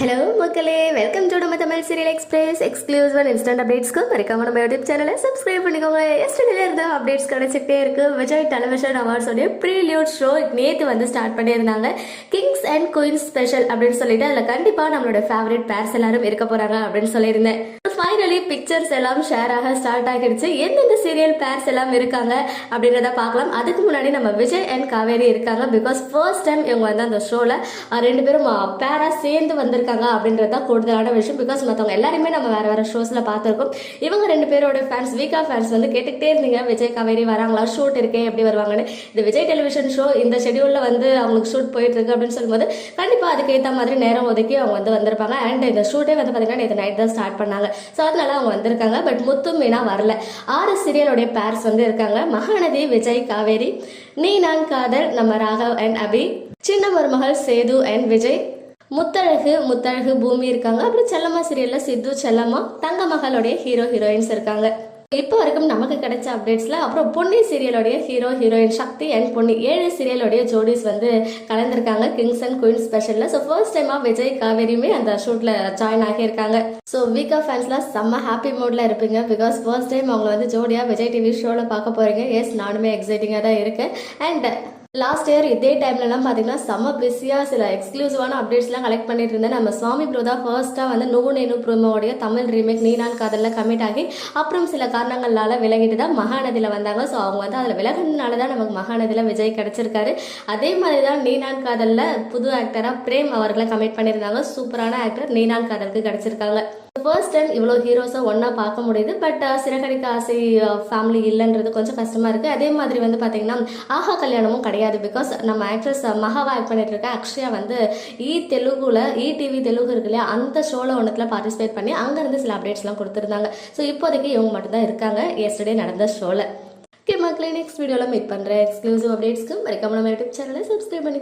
Hello மக்களே. Welcome to நம்ம Tamil serial express exclusive and instant அப்டேட்ஸ்க்கு மறக்காம நம்ம யூடியூப் சேனலை சப்ஸ்கிரைப் பண்ணிக்கோங்க. எஸ்டர்டேல இருந்த அப்டேட்ஸ் கிடைச்சிட்டே இருக்கு. விஜய் டெலிவிஷன் அவார்ட்ஸோடைய ப்ரீலியூட் ஷோ நேற்று வந்து ஸ்டார்ட் பண்ணியிருந்தாங்க. கிங்ஸ் அண்ட் குயின்ஸ் ஸ்பெஷல் அப்படின்னு சொல்லிட்டு அதில் கண்டிப்பாக நம்மளோட ஃபேவரட் பேர்ஸ் எல்லாரும் இருக்க போகிறாங்க அப்படின்னு சொல்லியிருந்தேன். ஃபைனலி பிக்சர்ஸ் எல்லாம் ஷேர் ஆக ஸ்டார்ட் ஆகிடுச்சு. எந்தெந்த சீரியல் பேர்ஸ் எல்லாம் இருக்காங்க அப்படின்றத பார்க்கலாம். அதுக்கு முன்னாடி நம்ம விஜய் அண்ட் காவேரி இருக்காங்க. பிகாஸ் ஃபர்ஸ்ட் டைம் இவங்க வந்து அந்த ஷோவில் ரெண்டு பேரும் பேராக சேர்ந்து வந்திருக்காங்க அப்படின்றது தான் கூடுதலான விஷயம். பிகாஸ் மற்றவங்க எல்லாருமே நம்ம வேறு வேறு ஷோஸில் பார்த்துருக்கோம். இவங்க ரெண்டு பேரோட ஃபேன்ஸ் வீக்கா ஃபேன்ஸ் வந்து கேட்டுக்கிட்டே இருந்தீங்க. விஜய் காவேரி வராங்களா? ஷூட் இருக்கே எப்படி வருவாங்கன்னு. இந்த விஜய் டெலிவிஷன் ஷோ இந்த ஷெடியூலில் வந்து அவங்களுக்கு ஷூட் போயிட்டு இருக்கு அப்படின்னு சொல்லும்போது கண்டிப்பாக அதுக்கேற்ற மாதிரி நேரம் ஒதுக்கி அவங்க வந்து வந்திருப்பாங்க. அண்ட் இந்த ஷூட்டே வந்து பார்த்தீங்கன்னா நேற்று நைட் தான் ஸ்டார்ட் பண்ணாங்க. ஸோ அதனால அவங்க வந்திருக்காங்க. பட் முத்து மீனா வரல. ஆறு சீரியலுடைய பேர்ஸ் வந்து இருக்காங்க. மகாநதி விஜய் காவேரி நீ நான் காதல் நம்ம ராகவ் அண்ட் அபி சின்ன மருமகள் சேது அண்ட் விஜய். முத்தழகு முத்தழகு பூமி இருக்காங்க. அப்புறம் செல்லம்மா சீரியல்ல சித்து செல்லம்மா தங்க மகளுடைய ஹீரோ ஹீரோயின்ஸ் இருக்காங்க. இப்போ வரைக்கும் நமக்கு கிடைச்ச அப்டேட்ஸில் அப்புறம் Ponni சீரியலோடைய hero heroine Sakthi and Ponni ஏழு சீரியலோடைய ஜோடிஸ் வந்து கலந்துருக்காங்க. கிங்ஸ் அண்ட் குயின் ஸ்பெஷலில் ஸோ ஃபர்ஸ்ட் டைமாக விஜய் காவேரியுமே அந்த ஷூட்டில் ஜாயின் ஆகியிருக்காங்க. ஸோ வீக்கா ஃபேன்ஸ்லாம் செம்ம ஹாப்பி மூடில் இருப்பீங்க. பிகாஸ் ஃபர்ஸ்ட் டைம் அவங்க வந்து ஜோடியாக விஜய் டிவி ஷோவில் பார்க்க போறீங்க. எஸ் நானுமே எக்ஸைட்டிங்காக தான் இருக்கேன். அண்ட் லாஸ்ட் இயர் இதே டைம்லலாம் பார்த்தீங்கன்னா செம்ம பிஸியாக சில எக்ஸ்க்ளூசிவான அப்டேட்ஸ்லாம் கலெக்ட் பண்ணிட்டு இருந்தேன். நம்ம சுவாமி ப்ரோ தான் ஃபர்ஸ்ட்டாக வந்து நூ நேனு ப்ரோமோடைய தமிழ் ரீமேக் நீனான் காதலில் கமிட் ஆகி அப்புறம் சில காரணங்களால விலகிட்டு தான் மகாநதியில் வந்தாங்க. ஸோ அவங்க வந்து அதில் விலகினால தான் நமக்கு மகாநதியில் விஜய் கிடச்சிருக்காரு. அதே மாதிரி தான் நீனான் காதலில் புது ஆக்டராக பிரேம் அவர்களை கமிட் பண்ணியிருந்தாங்க. சூப்பரான ஆக்டர் நீனான் காதலுக்கு கிடச்சிருக்காங்க. ஃபர்ஸ்ட் டைம் இவ்வளோ ஹீரோஸை ஒன்றா பார்க்க முடியுது. பட் சிறகடிக்க ஆசை ஃபேமிலி இல்லைன்றது கொஞ்சம் கஷ்டமாக இருக்குது அதே மாதிரி வந்து பார்த்தீங்கன்னா ஆஹா கல்யாணமும் கிடையாது. பிகாஸ் நம்ம ஆக்ட்ரஸ் மகாவா ஆக்ட் பண்ணிட்டு இருக்க அக்ஷயா வந்து e இ தெலுங்குல இ டிவி தெலுங்கு இருக்கு இல்லையா? அந்த ஷோவில் ஒன்றத்தில் பார்ட்டிசிபேட் பண்ணி அங்கேருந்து சில அப்டேட்ஸ்லாம் கொடுத்துருந்தாங்க. ஸோ இப்போதைக்கு இவங்க மட்டும்தான் இருக்காங்க. எஸ்டர்டே நடந்த ஷோவில் ஓகே மக்களே நெக்ஸ்ட் வீடியோவில் மீட் பண்ணுறேன் எக்ஸ்க்ளூசிவ் அப்டேட்ஸ்க்கு மறக்காம நம்ம யூடியூப் சேனலை சப்ஸ்கிரைப் பண்ணிக்கோ